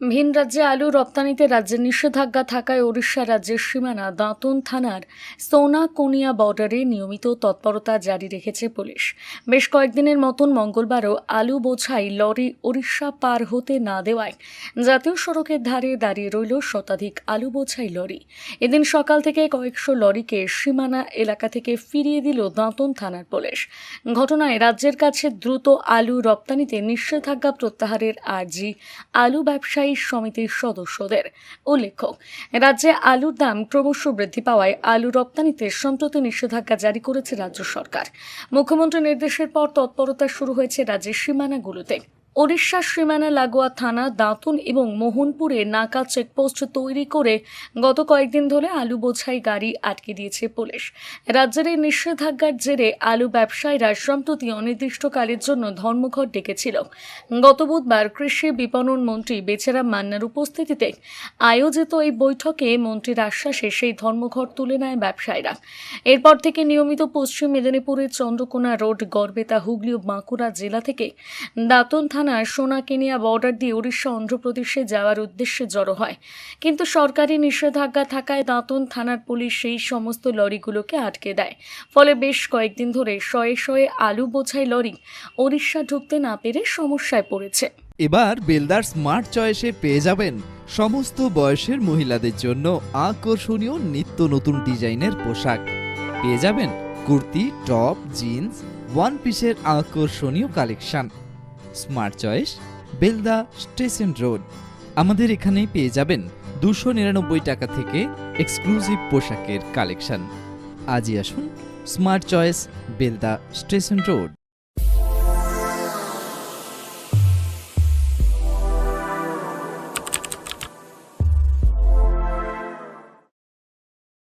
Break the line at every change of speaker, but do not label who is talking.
ভিন রাজ্যে আলু রপ্তানিতে রাজ্যের নিষেধাজ্ঞা থাকায় ওড়িশা রাজ্যের সীমানা দাঁতন থানার সোনাকোনিয়া বর্ডারে নিয়মিত তৎপরতা জারি রেখেছে পুলিশ। বেশ কয়েকদিনের মতন মঙ্গলবারও আলু বোঝাই লরি ওড়িশা পার হতে না দেওয়ায় জাতীয় সড়কের ধারে দাঁড়িয়ে রইল শতাধিক আলু বোঝাই লরি। এদিন সকাল থেকে কয়েকশো লরিকে সীমানা এলাকা থেকে ফিরিয়ে দিল দাঁতন থানার পুলিশ। ঘটনায় রাজ্যের কাছে দ্রুত আলু রপ্তানিতে নিষেধাজ্ঞা প্রত্যাহারের আর্জি আলু ব্যবসায়ী সমিতির সদস্যদের। উল্লেখ্য, রাজ্যে আলুর দাম ক্রমশ বৃদ্ধি পাওয়ায় আলু রপ্তানিতে সম্প্রতি নিষেধাজ্ঞা জারি করেছে রাজ্য সরকার। মুখ্যমন্ত্রীর নির্দেশের পর তৎপরতা শুরু হয়েছে রাজ্যের সীমানাগুলোতে। ওড়িশার সীমানা লাগোয়া থানা দাঁতুন এবং মোহনপুরে নাকা চেকপোস্ট তৈরি করে গত কয়েকদিন ধরে আলু বোঝাই গাড়ি আটকে দিয়েছে পুলিশ। রাজ্যের এই নিষেধাজ্ঞার জেরে আলু ব্যবসায়ীরা সম্প্রতি অনির্দিষ্টকালের জন্য ধর্মঘট ডেকেছিল। গত বুধবার কৃষি বিপণন মন্ত্রী বেচারাম মান্নার উপস্থিতিতে আয়োজিত এই বৈঠকে মন্ত্রীর আশ্বাসে সেই ধর্মঘট তুলে নেয় ব্যবসায়ীরা। এরপর থেকে নিয়মিত পশ্চিম মেদিনীপুরের চন্দ্রকোনা রোড, গড়বেতা, হুগলি ও বাঁকুড়া জেলা থেকে দাঁতন থানার সোনাকেনিয়া বর্ডার দিয়ে উড়িষ্যা, অন্ধ্রপ্রদেশে যাওয়ার উদ্দেশ্যে জড়ো হয়। কিন্তু সরকারি নিষেধাজ্ঞা থাকায় দাঁতন থানার পুলিশ সেই সমস্ত লরিগুলোকে আটকে দেয়। ফলে বেশ কয়েকদিন ধরে শয়ে শয়ে আলু বোঝাই লরি ওড়িশা ঢুকতে না পেরে সমস্যায় পড়েছে।
এবার বেলদার স্মার্ট চয়েসে পেয়ে যাবেন সমস্ত বয়সের মহিলাদের জন্য আকর্ষণীয় নিত্য নতুন ডিজাইনের পোশাক। পেয়ে যাবেন কুর্তি, টপ, জিন্স, ওয়ান পিসের আকর্ষণীয় collection. Smart choice Belda station road আমাদের এখানেই পেয়ে যাবেন দুশো নিরানব্বই টাকা থেকে এক্সক্লুসিভ পোশাকের কালেকশন আজই আসুন smart choice Belda station road